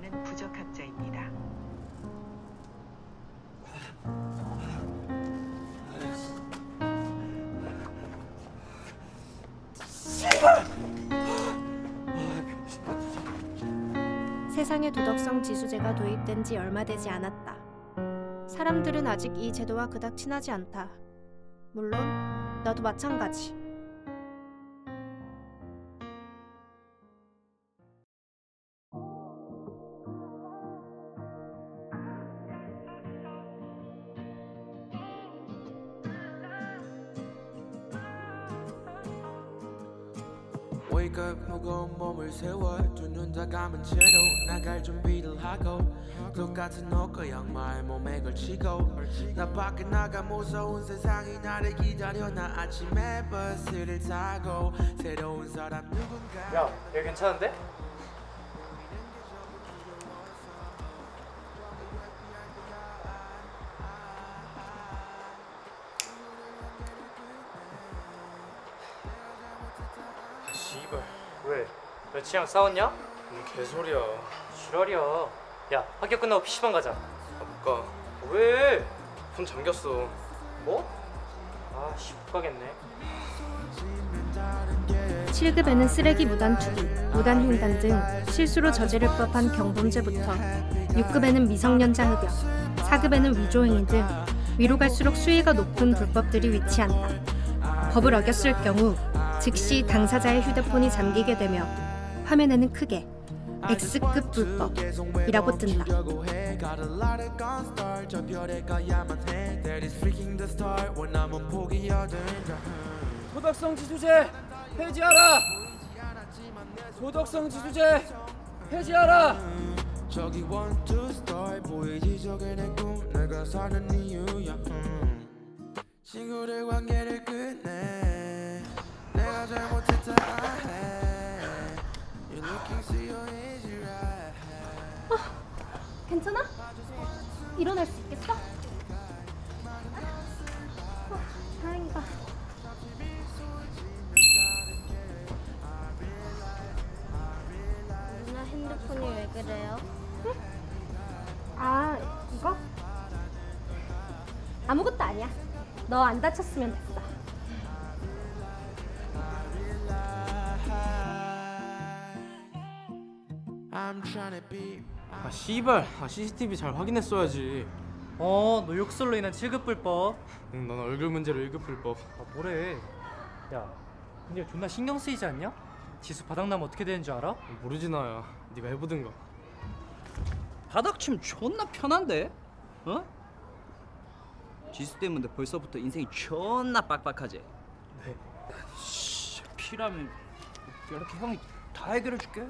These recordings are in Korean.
그녀는 부적합자입니다. 세상에 도덕성 지수제가 도입된 지 얼마 되지 않았다. 사람들은 아직 이 제도와 그닥 친하지 않다. 물론 너도 마찬가지. 세워 두눈다 감은 채로 나갈 준비를 하고 똑같은 옷과 양말 몸에 걸치고 나 밖에 나가 무서운 세상이 나를 기다려 나 아침에 버스를 타고 새로운 사람 누군가 야, 여기 괜찮은데? 여친이랑 싸웠냐? 뭔 개소리야 지랄이야. 야, 학교 끝나고 PC방 가자. 아 못 가 왜? 폰 잠겼어 뭐? 아, 씨, 못 가겠네. 7급에는 쓰레기 무단 투기, 무단 횡단 등 실수로 저지를 법한 경범죄부터 6급에는 미성년자 흡연, 4급에는 위조행위 등 위로 갈수록 수위가 높은 불법들이 위치한다. 법을 어겼을 경우 즉시 당사자의 휴대폰이 잠기게 되며 화면에는 크게 X급 불법이라고 뜬다. 도덕성 지수제 폐지하라. 도덕성 지수제 폐지하라. 저기 two start 보이지 저게 내꿈 내가 사는 이유야 음. 친구들 관계를 끝내 내가 잘못했다 right 괜찮아? 일어날 수 있겠어? 어, 다행이다. 누나 핸드폰이 왜 그래요? 아, 이거? 아무것도 아니야. 너 안 다쳤으면 됐어. 아 씨발 아 CCTV 잘 확인했어야지 어, 너 욕설로 인한 7급 불법. 응, 넌 얼굴 문제로 1급 불법 아, 뭐래? 야, 근데 존나 신경 쓰이지 않냐? 지수 바닥나면 어떻게 되는 줄 알아? 모르지 나야 네가 해보든가 바닥치면 존나 편한데? 어? 지수 때문에 벌써부터 인생이 존나 빡빡하지. 네. 씨, 피라면 이렇게 형이 다 해결해 줄게.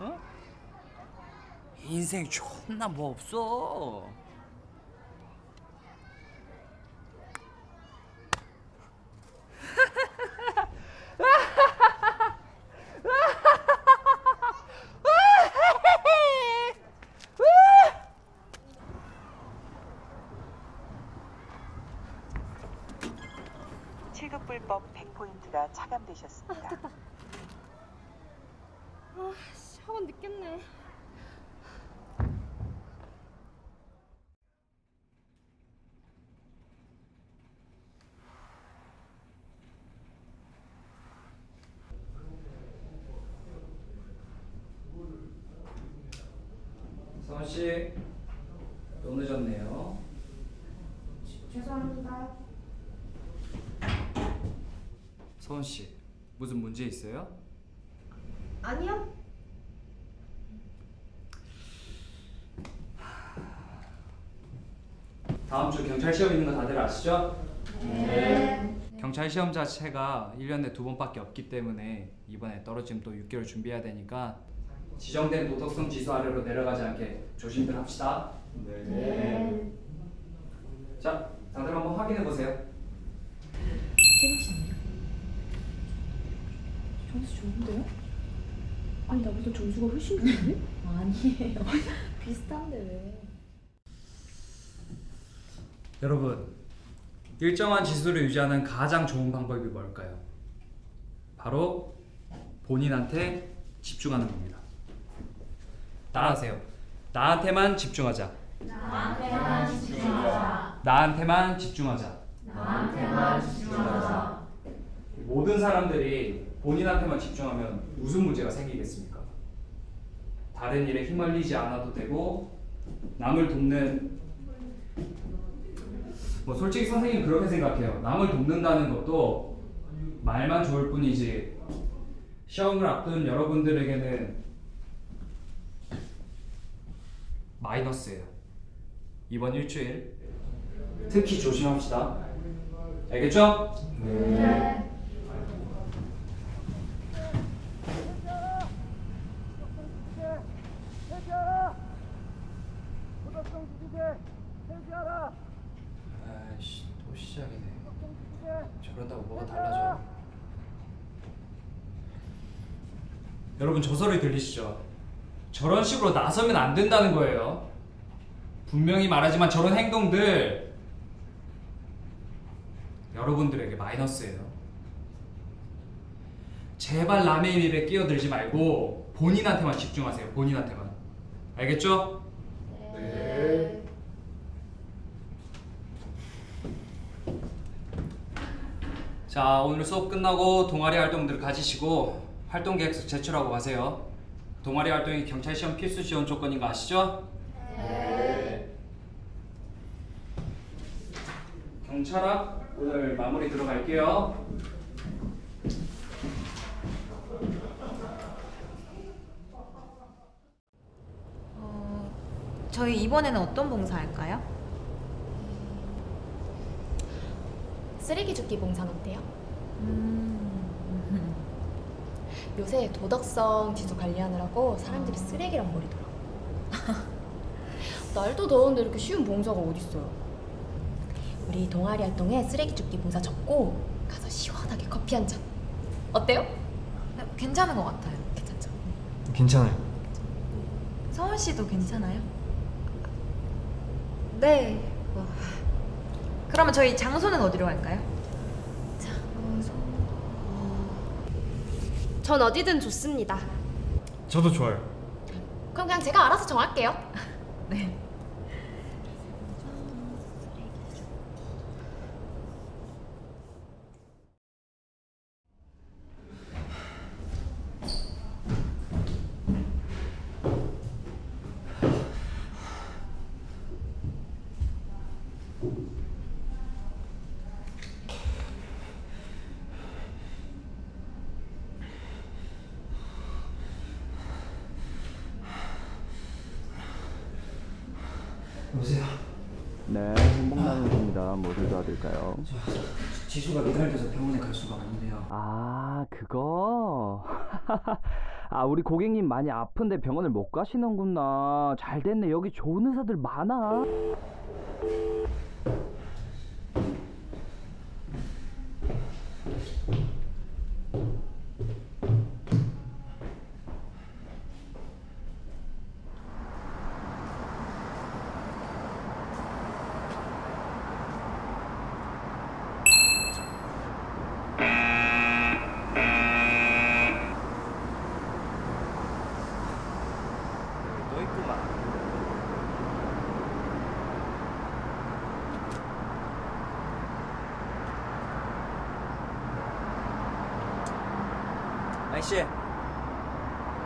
어? 인생 존나 뭐 없어. 칠급 불법 100포인트가 차감되셨습니다. 학원 늦겠네. 성원 씨, 또 늦었네요. 죄송합니다. 서원 씨, 무슨 문제 있어요? 아니요. 다음 주 경찰 시험 있는 거 다들 아시죠? 네. 경찰 시험 자체가 1년에 두 번밖에 없기 때문에 이번에 떨어지면 또 6개월 준비해야 되니까 지정된 도덕성 지수 아래로 내려가지 않게 조심들 합시다. 네. 자, 다들 한번 확인해 보세요. 점수 좋은데요? 아니 나보다 점수가 훨씬 좋은데? 아니에요 비슷한데 왜 여러분, 일정한 지수를 유지하는 가장 좋은 방법이 뭘까요? 바로 본인한테 집중하는 겁니다. 따라하세요. 나한테만 집중하자. 나한테만 집중하자. 나한테만 집중하자. 모든 사람들이 본인한테만 집중하면 무슨 문제가 생기겠습니까? 다른 일에 휘말리지 않아도 되고 남을 돕는 뭐 솔직히 선생님 그렇게 생각해요. 남을 돕는다는 것도 말만 좋을 뿐이지 시험을 앞둔 여러분들에게는 마이너스예요. 이번 일주일 특히 조심합시다. 알겠죠? 달라져? 여러분 저 소리 들리시죠? 저런 식으로 나서면 안 된다는 거예요. 분명히 말하지만 저런 행동들 여러분들에게 마이너스예요. 제발 남의 일에 끼어들지 말고 본인한테만 집중하세요. 본인한테만. 알겠죠? 네. 자, 오늘 수업 끝나고 동아리 활동들 가지시고 활동 계획서 제출하고 가세요. 동아리 활동이 경찰 시험 필수 지원 조건인 거 아시죠? 네. 경찰학 오늘 마무리 들어갈게요. 저희 이번에는 어떤 봉사할까요? 쓰레기 줍기 봉사는 어때요? 음. 요새 도덕성 지수 관리하느라고 사람들이 쓰레기랑 버리더라. 날도 더운데 이렇게 쉬운 봉사가 어딨어요? 우리 동아리 활동에 쓰레기 줍기 봉사 접고 가서 시원하게 커피 한 잔. 어때요? 네, 괜찮은 것 같아요. 괜찮죠? 괜찮아요. 서원 씨도 괜찮아요? 네. 그러면 저희 장소는 어디로 갈까요? 전 어디든 좋습니다. 저도 좋아요. 그럼 그냥 제가 알아서 정할게요. 네. 여보세요. 네, 행복나눔 입니다. 뭐를 도와드릴까요? 지수가 미달돼서 병원에 갈 수가 없는데요. 아, 그거? 아, 우리 고객님 많이 아픈데 병원을 못 가시는구나. 잘 됐네. 여기 좋은 의사들 많아. 너 있구만. 아이씨,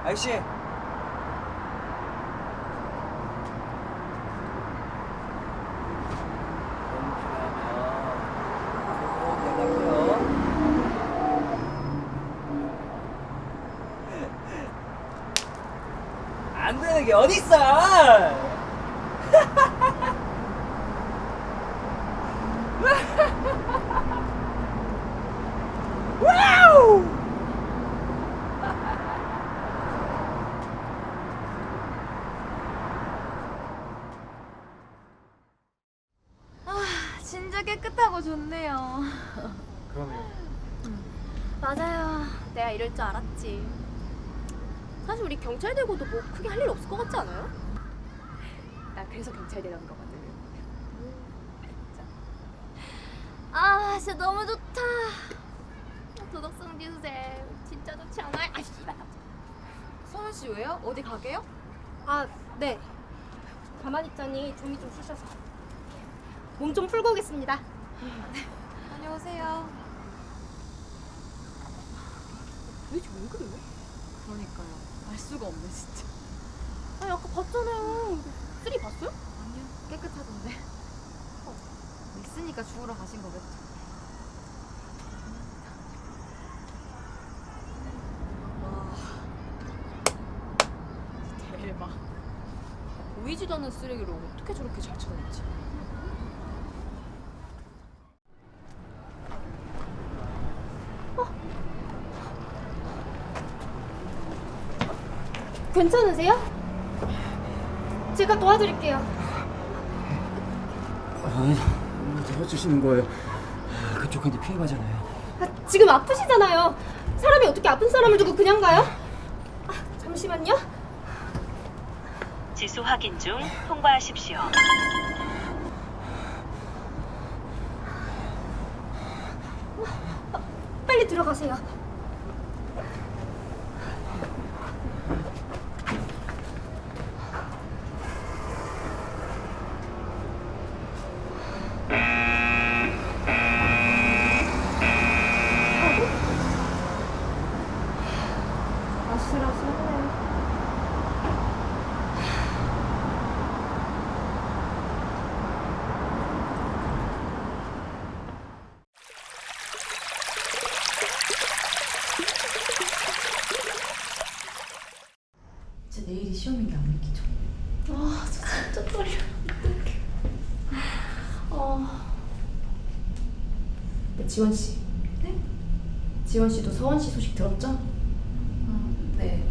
연락해요. 안 되는 게 어딨어! 와우! 진짜 깨끗하고 좋네요. 그러네요. 맞아요. 내가 이럴 줄 알았지. 사실 우리 경찰 되고도 뭐 크게 할 일 없을 것 같지 않아요? 나 그래서 경찰 되려는 거거든. 아, 진짜 너무 좋다. 도덕성 지수쌤 진짜 좋지 않아요? 아, 씨발. 서원 씨 왜요? 어디 가게요? 아, 네. 가만히 있자니 좀이 좀 쑤셔서 몸 좀 풀고 오겠습니다. 다녀오세요. 도대체 왜 그래요? 그러니까요. 알 수가 없네 진짜. 아니 아까 봤잖아요. 쓰리 봤어요? 아니요. 깨끗하던데. 어, 있으니까 죽으러 가신 거겠죠. 대박. 보이지도 않는 쓰레기를 어떻게 저렇게 잘 찾았지? 괜찮으세요? 제가 도와드릴게요. 도와주시는 거예요. 그쪽한테 피해가잖아요. 아, 지금 아프시잖아요. 사람이 어떻게 아픈 사람을 두고 그냥 가요? 아, 잠시만요. 지수 확인 중 통과하십시오. 빨리 들어가세요. 아슬아슬해. 진짜 내일이 시험인데 안 믿기죠? 아 진짜 떨려. 어떡해. 어. 네, 지원 씨. 네? 지원 씨도 서원 씨 소식 들었죠? 아, 네.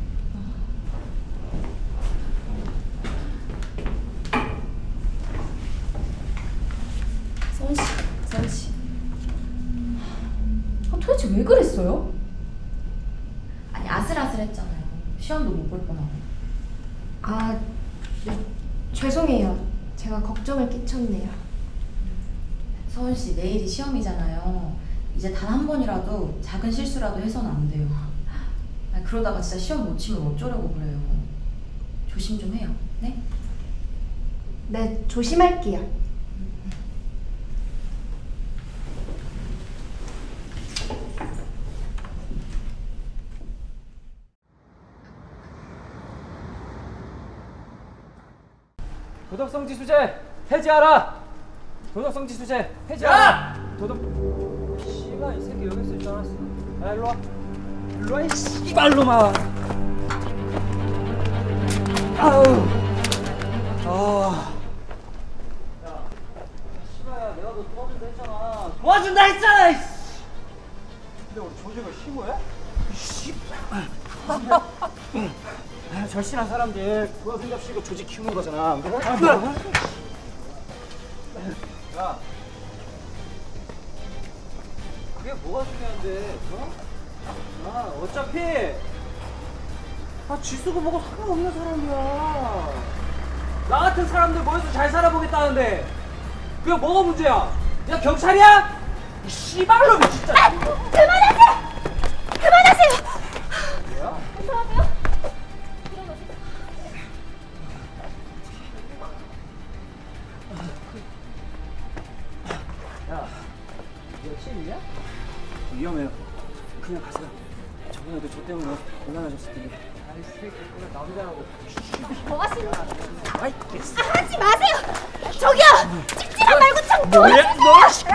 서원 씨, 서원 씨. 아, 도대체 왜 그랬어요? 아니 아슬아슬했잖아요. 시험도 못 볼 뻔하고. 아, 네, 죄송해요. 제가 걱정을 끼쳤네요. 서은 씨 내일이 시험이잖아요. 이제 단 한 번이라도 작은 실수라도 해서는 안 돼요. 아니, 그러다가 진짜 시험 못 치면 어쩌려고 그래요. 조심 좀 해요. 네? 네, 조심할게요. 도덕성 지 수제 해제하라. 도덕성 지 수제 해제하라. 도덕. 씨발 이 새끼 여기 있을 줄 알았어. 야 일로 와. 일로 와 이 씨발로마. 아우. 아. 야, 씨발야 내가 너 도와준다 했잖아. 도와준다 했잖아. 이씨. 근데 우리 조직을 힘을 해? 씨. 아, 절실한 사람들 그거 생각시고 조직 키우는 거잖아. 안 그래? 야, 그게 뭐가 중요한데? 어? 아, 어차피 아 지수고 뭐고 상관없는 사람이야. 나 같은 사람들 모여서 잘 살아보겠다는데 그게 뭐가 문제야? 야 경찰이야? 이 씨발놈이 진짜. 그만 찍지마 말고 참 뭐야, 너? 씨.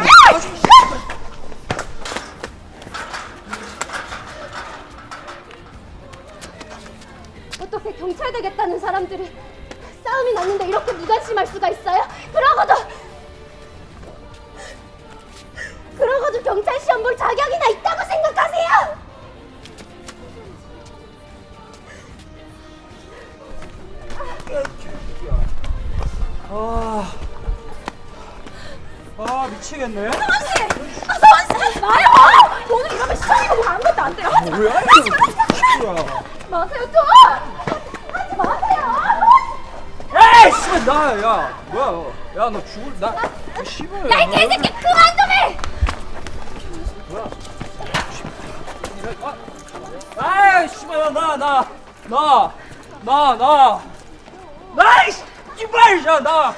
아 미치겠네. 아, 서원씨! 마요! 오늘 이러면 시험이고 뭐 아무것도 안 돼요. 하지 마! 뭐야 이거? 뭐야? 마세요 좀! 하지 마세요! 에이, 씨발 나, 야, 뭐야? 야, 너 죽을 나. 씨발. 야, 이 개새끼 그만 좀 해! 뭐야? 아, 아이, 씨발 나, 나, 나, 나, 나, 나, 나이씨, 씨발 야 나.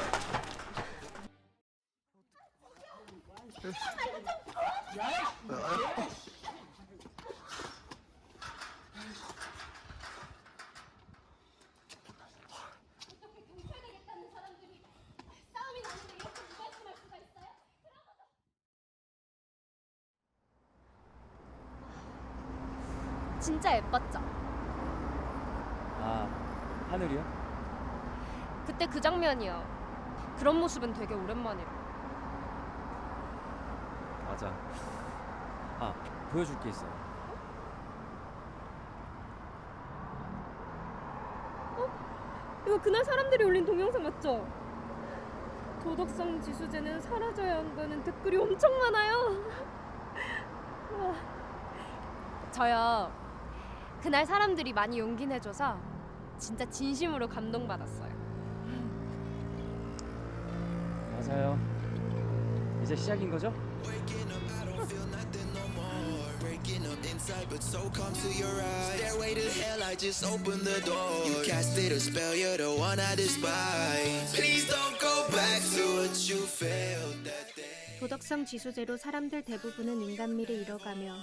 진짜 예뻤죠? 아 하늘이요? 그때 그 장면이요. 그런 모습은 되게 오랜만이라. 맞아. 아 보여줄 게 있어. 이거 그날 사람들이 올린 동영상 맞죠? 도덕성 지수제는 사라져야 한다는 댓글이 엄청 많아요. 우와. 저요. 그날 사람들이 많이 용기 내줘서 진짜 진심으로 감동받았어요. 맞아요. 이제 시작인 거죠? Breaking up inside, but so come to your eyes. Stairway to hell, I just opened the door. You casted a spell, you're the one I despise. Please don't 도덕성 지수제로 사람들 대부분은 인간미를 잃어가며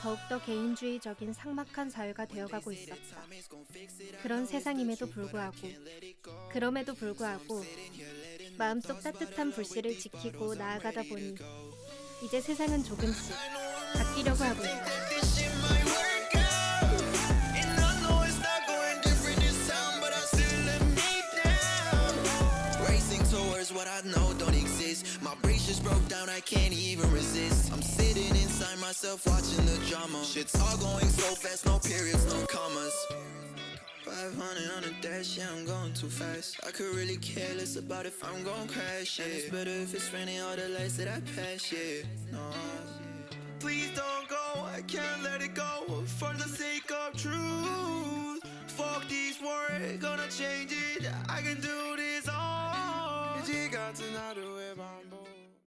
더욱더 개인주의적인 삭막한 사회가 되어가고 있었다. 그런 세상임에도 불구하고 그럼에도 불구하고 마음속 따뜻한 불씨를 지키고 나아가다 보니 이제 세상은 조금씩 바뀌려고 하고 있다. This. My brakes just broke down, I can't even resist. I'm sitting inside myself watching the drama. Shit's all going so fast, no periods, no commas. 500 on the dash, yeah, I'm going too fast. I could really care less about if I'm gon' crash, yeah. And it's better if it's raining all the lights that I pass, yeah. No. Please don't go, I can't let it go for the sake of truth. Fuck these words, gonna change it. I can do this all. 時がつなるエヴァ